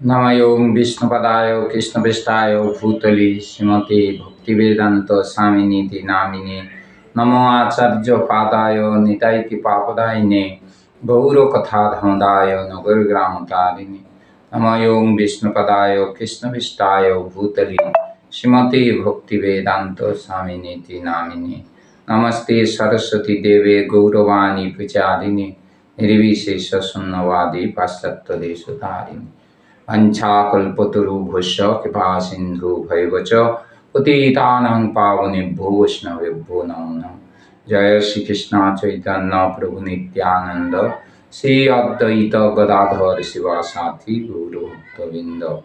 নময়োং বিষ্ণুপদায় কৃষ্ণপৃষ্ঠায় ভূতলি শ্রীমতী ভক্তিবেদান্ত স্বামিনীতি নামিনে নমো আচার্য পাদায় নিতাইতি পাপদায়িনে গৌরকথা ধমদায় নগরগ্রাম তারিণী নময়োং বিষ্ণুপদায় কৃষ্ণপৃষ্ঠায় ভূতলি শ্রীমতী ভক্তিবেদান্ত স্বামিনীতি নামিনে নমস্তে সরস্বতী দেবে গৌরবাণী প্রচারিণী নির্বিশেষ শূন্যবাদী পাশ্চাত্য দেশ वञ्चाकल्पतरुभुश्च कृपासिन्धुभैवच उतीता पावनेभ्यो वैष्णवेभ्यो नमो नम जय श्रीकृष्ण चैतन्य प्रभु नित्यानंद श्री अद्वैत गदाधर शिवा साथी गुरुविंद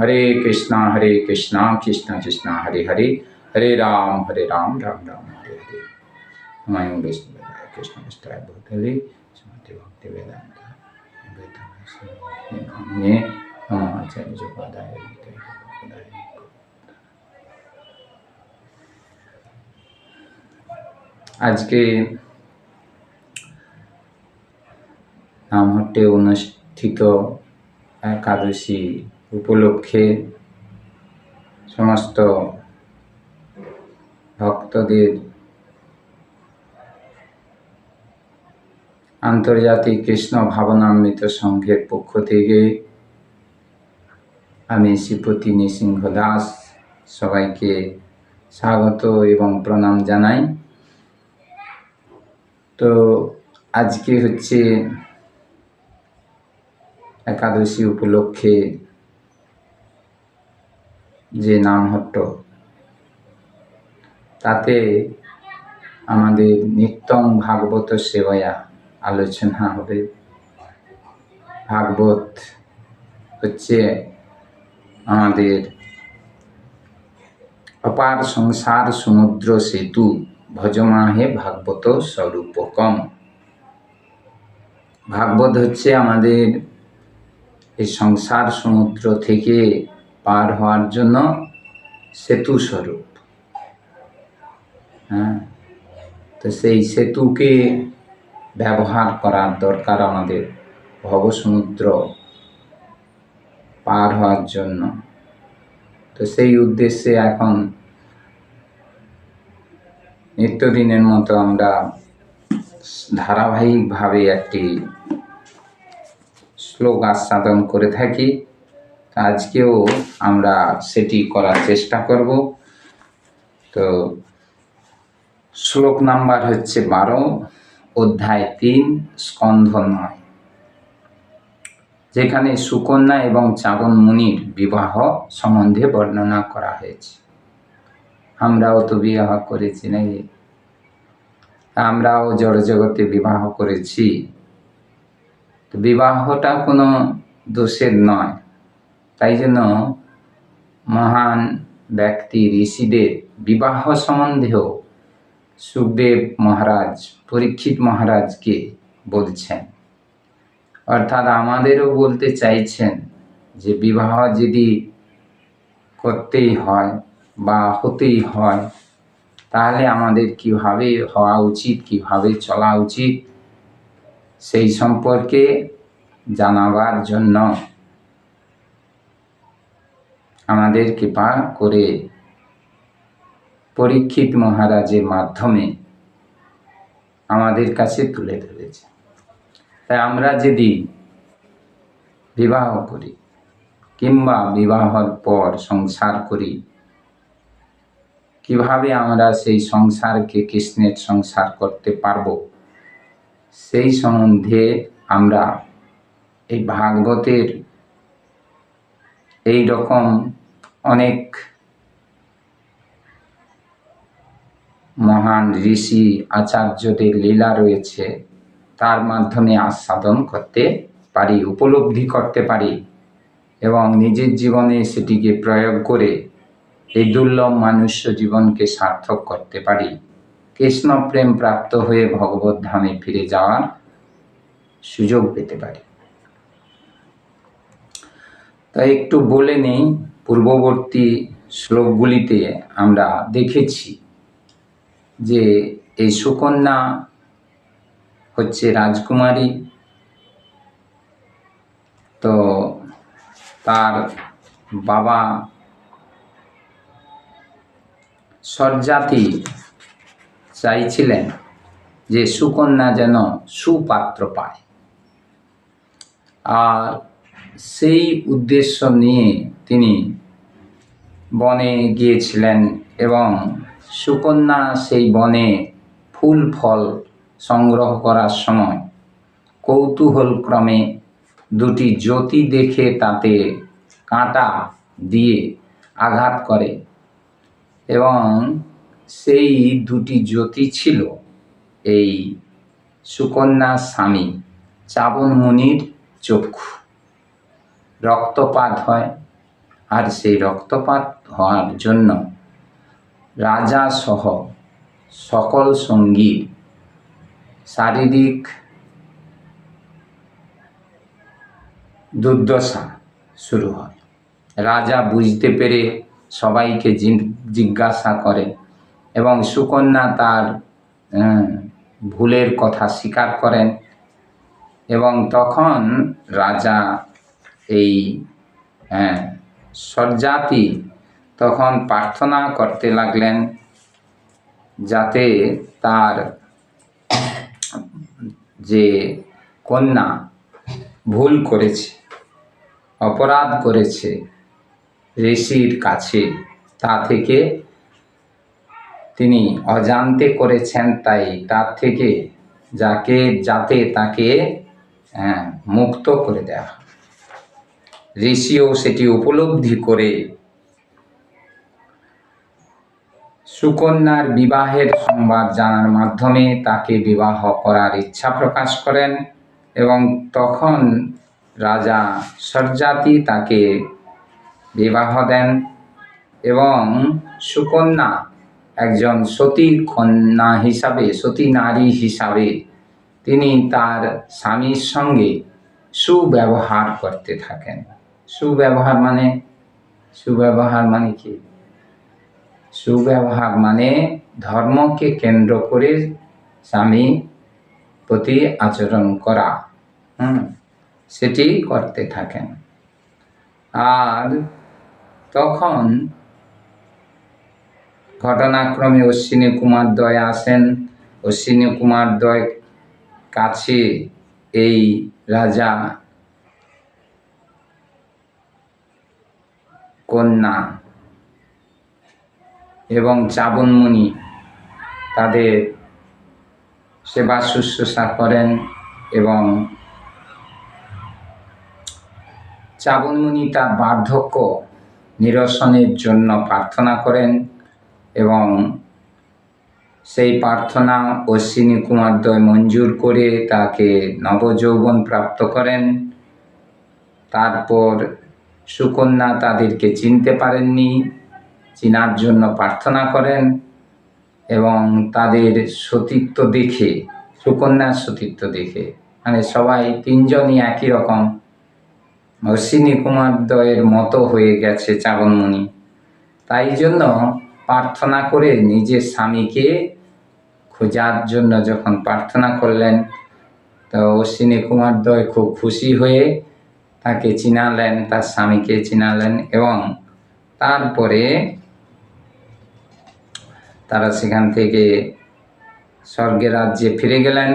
हरे कृष्णा हरे कृष्णा, कृष्ण कृष्णा, हरे हरे। हरे राम हरे राम राम राम, हरे हरे। कृष्ण भूतले श्रीमती भक्ति वेदांत। वेदांत आचार्य पदाय আজকে নামহট্টে অনুষ্ঠিত একাদশী উপলক্ষে সমস্ত ভক্তদের আন্তর্জাতিক কৃষ্ণ ভাবনামৃত সংঘের পক্ষ থেকে আমি শ্রীপতি নৃসিংহ দাস সবাইকে স্বাগত এবং প্রণাম জানাই। তো আজকে হচ্ছে একাদশী উপলক্ষে যে নামহট্ট, তাতে আমাদের নিত্যং ভাগবত সেবায়া আলোচনা হবে। ভাগবত হচ্ছে আমাদের অপার সংসার সমুদ্র সেতু ভজমাহে ভাগবত স্বরূপকম। ভাগবত হচ্ছে আমাদের এই সংসার সমুদ্র থেকে পার হওয়ার জন্য সেতু স্বরূপ। হ্যাঁ? তো সেই সেতুকে ব্যবহার করার দরকার আমাদের ভবসমুদ্র পার হওয়ার জন্য। তো সেই উদ্দেশ্যে এখন নিত্যদিনের মতো আমরা ধারাবাহিকভাবে একটি শ্লোক আস্বাদন করে থাকি। আজকেও আমরা সেটি করার চেষ্টা করব। তো শ্লোক নাম্বার হচ্ছে বারো, অধ্যায় তিন স্কন্ধ নয় যেখানে সুকন্যা এবং চাবন মুনির বিবাহ সম্বন্ধে বর্ণনা করা হয়েছে। আমরাও তো বিবাহ করেছি নাকি আমরাও জড়জগতে বিবাহ করেছি। তো বিবাহটা কোনো দোষের নয়। তাই জন্য মহান ব্যক্তি ঋষিদের বিবাহ সম্বন্ধেও সুখদেব মহারাজ, পরীক্ষিত মহারাজকে বলছেন। অর্থাৎ আমাদেরও বলতে চাইছেন যে বিবাহ যদি করতেই হয় বা হতেই হয়, তাহলে আমাদের কীভাবে হওয়া উচিত, কীভাবে চলা উচিত সেই সম্পর্কে জানাবার জন্য আমাদের কৃপা করে পরীক্ষিত মহারাজের মাধ্যমে আমাদের কাছে তুলে ধরেছে তাই আমরা যদি বিবাহ করি কিংবা বিবাহর পর সংসার করি, কীভাবে আমরা সেই সংসারকে কৃষ্ণের সংসার করতে পারব? সেই সম্বন্ধে আমরা এই ভাগবতের এই রকম অনেক মহান ঋষি আচার্যদের লীলা রয়েছে। তার মাধ্যমে আস্বাদন করতে পারি, উপলব্ধি করতে পারি এবং নিজের জীবনে সেটিকে প্রয়োগ করে এই দুর্লভ মানুষ্য জীবনকে সার্থক করতে পারি। কৃষ্ণ প্রেম প্রাপ্ত হয়ে ভগবত ধামে ফিরে যাওয়ার সুযোগ পেতে পারি। তাই একটু বলে নেই, পূর্ববর্তী শ্লোকগুলিতে আমরা দেখেছি যে এই সুকন্যা হচ্ছে রাজকুমারী। তো তার বাবা সরজাতি চাইছিলেন যে সুকন্যা যেন সুপাত্র পায়। আর সেই উদ্দেশ্য নিয়ে তিনি বনে গিয়েছিলেন এবং সুকন্যা সেই বনে ফুল ফল সংগ্রহ করার সময় কৌতূহলক্রমে দুটি জ্যোতি দেখে তাতে কাঁটা দিয়ে আঘাত করে এবং সেই দুটি জ্যোতি ছিল এই সুকন্যার স্বামী চাবন চক্ষু। রক্তপাত হয় আর সেই রক্তপাত হওয়ার জন্য রাজা সহ সকল সঙ্গীর শারীরিক দুর্দশা শুরু হয়। রাজা বুঝতে পেরে সবাইকে জিজ্ঞাসা করে এবং সুকন্যা তার ভুলের কথা স্বীকার করেন এবং তখন রাজা এই হ্যাঁ সজ্জাতি তখন প্রার্থনা করতে লাগলেন যাতে তার যে কন্যা ভুল করেছে অপরাধ করেছে ঋষির কাছে তা থেকে তিনি অজান্তে করেছেন তাই তার থেকে যাকে যাতে তাকে হ্যাঁ, মুক্ত করে দেওয়া ঋষিও সেটি উপলব্ধি করে সুকন্যার বিবাহের সংবাদ জানার মাধ্যমে তাকে বিবাহ করার ইচ্ছা প্রকাশ করেন এবং তখন রাজা সরজাতি তাকে বিবাহ দেন এবং সুকন্যা একজন সতী কন্যা হিসাবে, সতী নারী হিসাবে তিনি তার স্বামীর সঙ্গে সুব্যবহার করতে থাকেন। সুব্যবহার মানে? সুব্যবহার মানে কি? সুব্যবহার মানে ধর্মকে কেন্দ্র করে স্বামী প্রতি আচরণ করা। হুম, সেটি করতে থাকেন। আর তখন ঘটনাক্রমে অশ্বিনী কুমার দয় আসেন। অশ্বিনী কুমার দয় কাছে এই রাজা কন্যা এবং চাবনমণি তাদের সেবা শুশ্রূষা করেন এবং চাবনমণি তার বার্ধক্য নিরসনের জন্য প্রার্থনা করেন এবং সেই প্রার্থনা অশ্বিনী কুমারদ্বয় মঞ্জুর করে তাকে নবযৌবন প্রাপ্ত করেন। তারপর সুকন্যা তাদেরকে চিনতে পারেননি। চিনার জন্য প্রার্থনা করেন এবং তাদের সতীত্ব দেখে, সুকন্যার সতীত্ব দেখে। মানে সবাই তিনজনই একই রকম। অশ্বিনী কুমার মতো হয়ে গেছে চাবনমণি তাই জন্য প্রার্থনা করে নিজের স্বামীকে খোঁজার জন্য যখন প্রার্থনা করলেন, তো অশ্বিনী কুমার খুব খুশি হয়ে তাকে চিনালেন, তার স্বামীকে চিনালেন এবং তারপরে তারা সেখান থেকে স্বর্গের রাজ্যে ফিরে গেলেন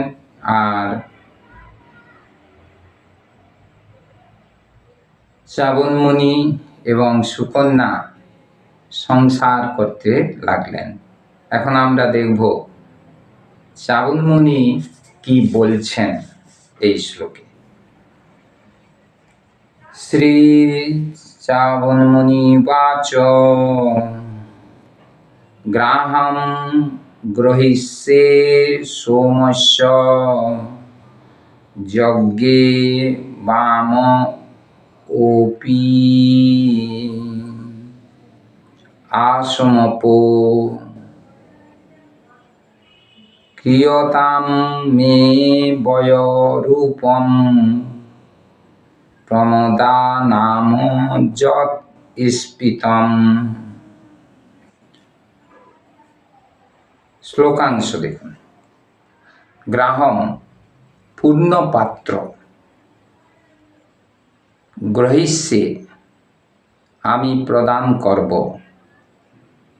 আর শ্রাবণমণি এবং সুকন্যা সংসার করতে লাগলেন। এখন আমরা দেখব শ্রাবণমণি কি বলছেন এই শ্লোকে। শ্রী শ্রাবণমণি বাচ গ্রাহম গ্রহিষ্যে সোমস্য যজ্ঞে বাম ওপি আসমপো ক্রিয়তাম মে বয়রূপম প্রমদা নাম যৎ স্ফীতম। শ্লোকাংশ দেখুন। গ্রাহম পূর্ণ পাত্র গ্রহিষ্যে আমি প্রদান করব।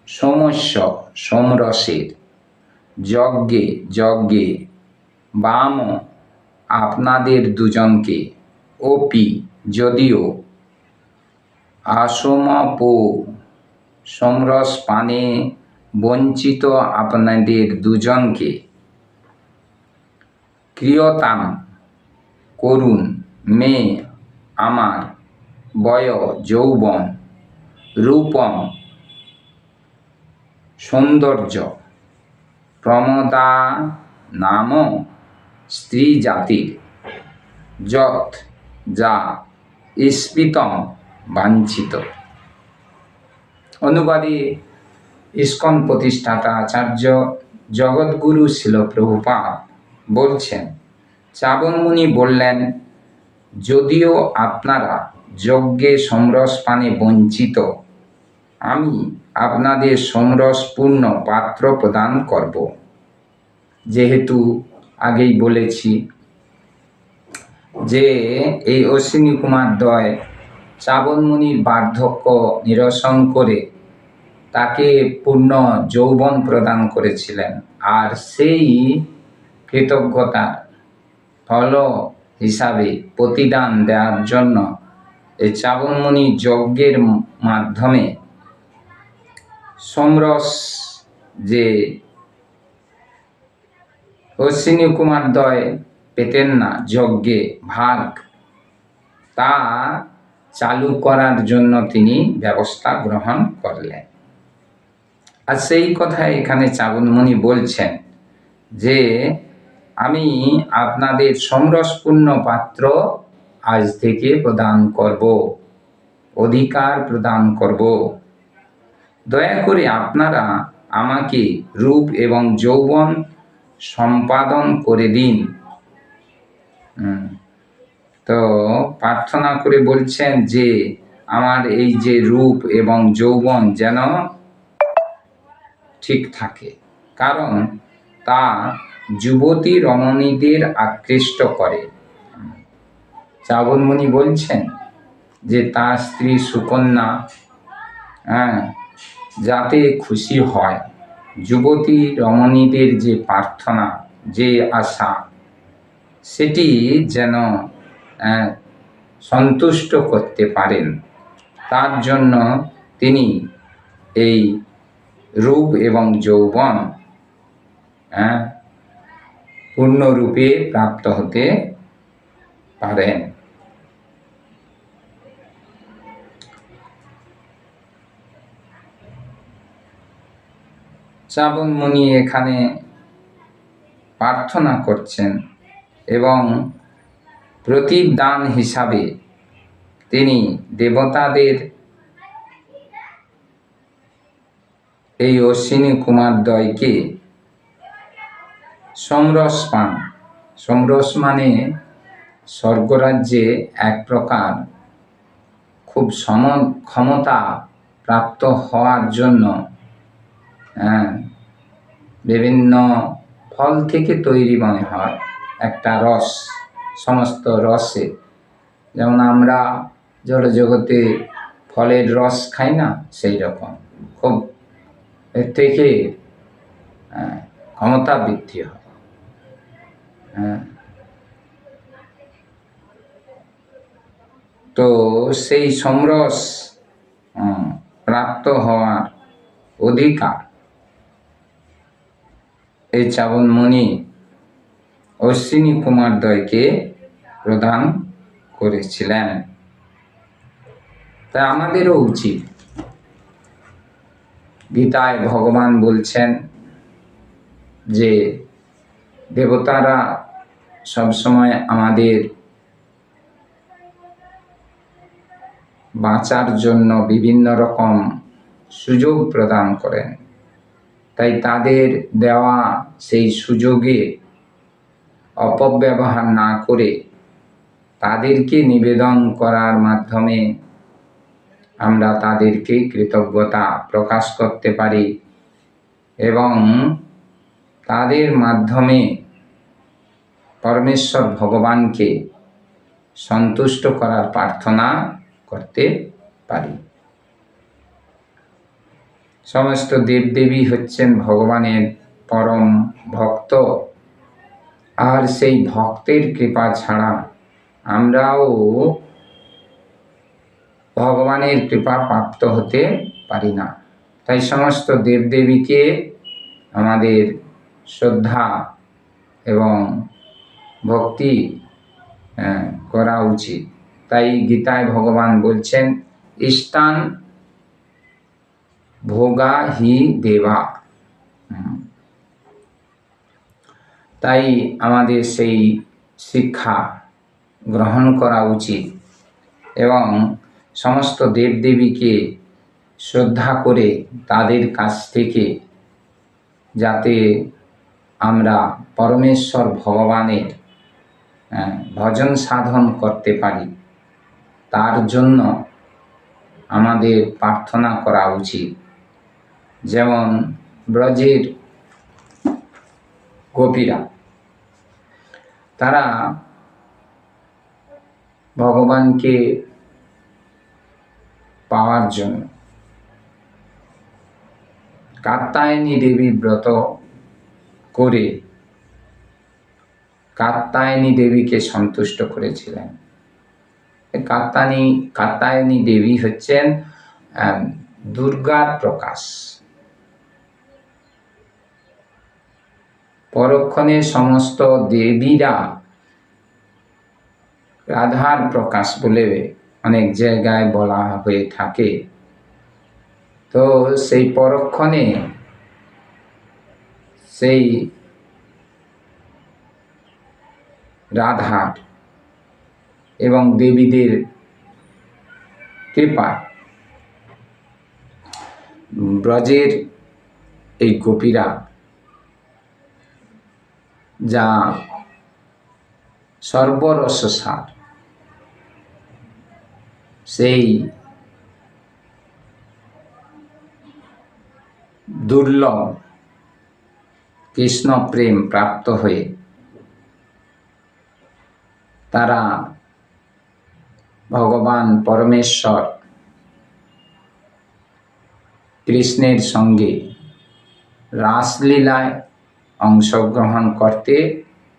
সমস্য সমরসের। যজ্ঞে যজ্ঞে বাম আপনাদের দুজনকে। ওপি যদিও আসমপো সমরস পানে বঞ্চিত আপনাদের দুজনকে ক্রিয়তাম করুন। মেয়ে আমার বয় যৌবন রূপম সৌন্দর্য প্রমদা নাম স্ত্রী জাতির যত যা স্ফীতম বাঞ্ছিত। অনুবাদে ইস্কন প্রতিষ্ঠাতা আচার্য জগৎগুরু ছিল প্রভুপাদ বলছেন চাবনমুনি বললেন, যদিও আপনারা যজ্ঞে সমরস পানে বঞ্চিত, আমি আপনাদের সমরসপূর্ণ পাত্র প্রদান করব। যেহেতু আগেই বলেছি যে এই অশ্বিনী কুমার দ্বয় চাবনমুনির বার্ধক্য নিরসন করে তাকে পূর্ণ যৌবন প্রদান করেছিলেন। আর সেই কৃতজ্ঞতার ফল হিসাবে প্রতিদান দেওয়ার জন্য এই চাবনমণি যজ্ঞের মাধ্যমে সমরস যে অশ্বিনী কুমার দয় পেতেন না যজ্ঞে ভাগ, তা চালু করার জন্য তিনি ব্যবস্থা গ্রহণ করলেন। আর সেই কথা এখানে চাবনমণি বলছেন যে, আমি আপনাদের সমরসপূর্ণ পাত্র আজ থেকে প্রদান করব, অধিকার প্রদান করব। দয়া করে আপনারা আমাকে রূপ এবং যৌবন সম্পাদন করে দিন। তো প্রার্থনা করে বলছেন যে, আমার এই যে রূপ এবং যৌবন যেন ঠিক থাকে। কারণ তা যুবতী রমণীদের আকৃষ্ট করে। চাবনমণি বলছেন যে, তার স্ত্রী সুকন্যা হ্যাঁ যাতে খুশি হয়। যুবতী রমণীদের যে প্রার্থনা, যে আশা, সেটি যেন সন্তুষ্ট করতে পারেন। তার জন্য তিনি এই রূপ এবং যৌবন হ্যাঁ পূর্ণরূপে প্রাপ্ত হতে পারেন। শ্রাবণ মুনি এখানে প্রার্থনা করছেন এবং প্রতিদান হিসাবে তিনি দেবতাদের এই অশ্বিনী কুমার দ্বয়কে সমরস পান সমরস মানে স্বর্গরাজ্যে এক প্রকার খুব সম ক্ষমতা প্রাপ্ত হওয়ার জন্য হ্যাঁ, বিভিন্ন ফল থেকে তৈরি মনে হয়। একটা রস সমস্ত রসে। যেমন আমরা জড়জগতে ফলের রস খাই না সেই রকম। খুব এর থেকে হ্যাঁ, ক্ষমতা বৃদ্ধি হয়। হ্যাঁ। তো সেই সমরস প্রাপ্ত হওয়ার অধিকার। এই চাবনমণি অশ্বিনী কুমার দ্বয়কে প্রদান করেছিলেন। তা আমাদেরও উচিত। গীতায় ভগবান বলছেন যে দেবতারা সবসময় আমাদের বাঁচার জন্য বিভিন্ন রকম সুযোগ প্রদান করেন। তাই তাদের দেওয়া সেই সুযোগে অপব্যবহার না করে তাদেরকে নিবেদন করার মাধ্যমে আমরা তাদেরকে কৃতজ্ঞতা প্রকাশ করতে পারি এবং তাদের মাধ্যমে পরমেশ্বর ভগবানকে সন্তুষ্ট করার প্রার্থনা করতে পারি। সমস্ত দেবদেবী হচ্ছেন ভগবানের পরম ভক্ত। আর সেই ভক্তের কৃপা ছাড়া আমরাও ভগবানের কৃপা প্রাপ্ত হতে পারি না। তাই সমস্ত দেবদেবীকে আমাদের শ্রদ্ধা এবং ভক্তি করা উচিত। তাই গীতায় ভগবান বলছেন, ইষ্টান ভোগা হি দেবা। তাই আমাদের সেই শিক্ষা গ্রহণ করা উচিত এবং সমস্ত দেবদেবীকে শ্রদ্ধা করে তাদের কাছ থেকে যাতে আমরা পরমেশ্বর ভগবানের ভজন সাধন করতে পারি। তার জন্য আমাদের প্রার্থনা করা উচিত। যেমন ব্রজের গোপীরা, তারা ভগবানকে পাওয়ার জন্য। কাত্তায়নী দেবী ব্রত করে কাত্তায়নী দেবীকে সন্তুষ্ট করেছিলেন। কাত্তায়নী কাত্তায়নী দেবী হচ্ছেন দুর্গার প্রকাশ। পরক্ষণে সমস্ত দেবীরা রাধার প্রকাশ বলে অনেক জায়গায় বলা হয়ে থাকে। তো সেই পরক্ষণে সেই রাধার এবং দেবীদের কৃপা ব্রজের এই গোপীরা যা সর্বরসসার সেই দুর্লভ কৃষ্ণ প্রেম প্রাপ্ত হয়ে তারা ভগবান পরমেশ্বর কৃষ্ণের সঙ্গে রাসলীলায় অংশগ্রহণ করতে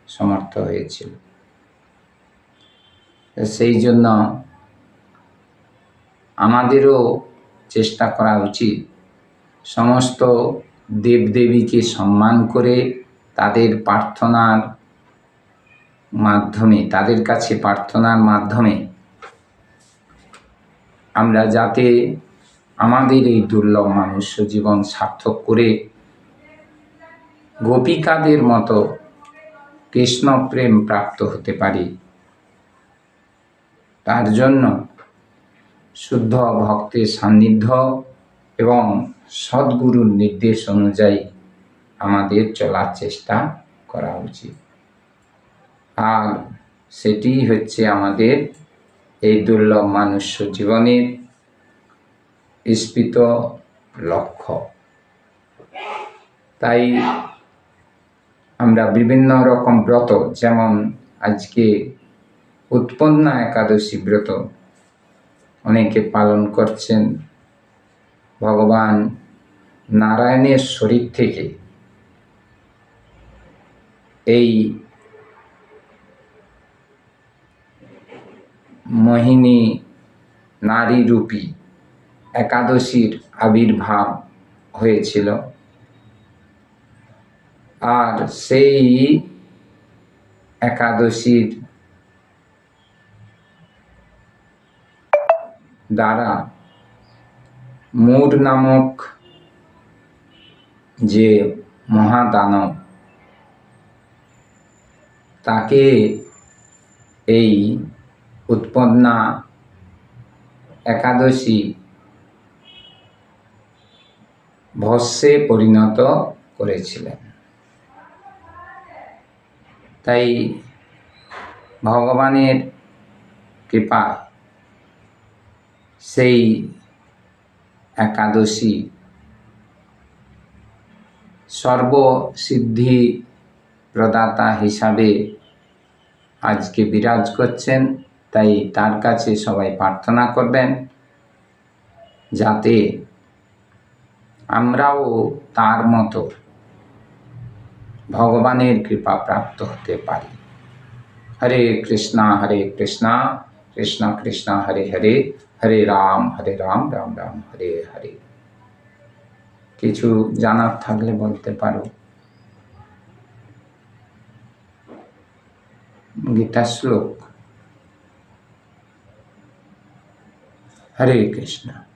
সমর্থ হয়েছিল। সেই জন্য আমাদেরও চেষ্টা করা উচিত। সমস্ত দেবদেবীকে সম্মান করে তাদের প্রার্থনার মাধ্যমে, তাদের কাছে প্রার্থনার মাধ্যমে আমরা যাতে আমাদের এই দুর্লভ মানুষ্য জীবন সার্থক করে গোপিকাদের মতো কৃষ্ণ প্রেম প্রাপ্ত হতে পারি। তার জন্য শুদ্ধ ভক্তের সান্নিধ্য এবং সদ্গুরুর নির্দেশ অনুযায়ী আমাদের চলার চেষ্টা করা উচিত। আর সেটি হচ্ছে আমাদের এই দুর্লভ মানুষ্য জীবনের স্ফীত লক্ষ্য। তাই আমরা বিভিন্ন রকম ব্রত, যেমন আজকে উৎপন্না একাদশী ব্রত অনেকে পালন করছেন ভগবান নারায়ণের শরীর থেকে। এই মোহিনী নারী রূপী একাদশীর আবির্ভাব হয়েছিল। আর সেই একাদশীর দ্বারা। মূর নামক যে মহাদানব, তাকে এই উৎপন্না একাদশী ভস্যে পরিণত করেছিলেন। তাই ভগবানের কৃপায় সেই একাদশী সর্বসিদ্ধি প্রদাতা হিসাবে আজকে বিরাজ করছেন, তাই তার কাছে সবাই প্রার্থনা করবেন যাতে আমরাও তার মতো ভগবানের কৃপা প্রাপ্ত হতে পারি। হরে কৃষ্ণা হরে কৃষ্ণা, কৃষ্ণ কৃষ্ণ, হরে হরে। হরে রাম হরে রাম রাম রাম, হরে হরে। কিছু জানার থাকলে বলতে পারো? গীতা শ্লোক। হরে কৃষ্ণ।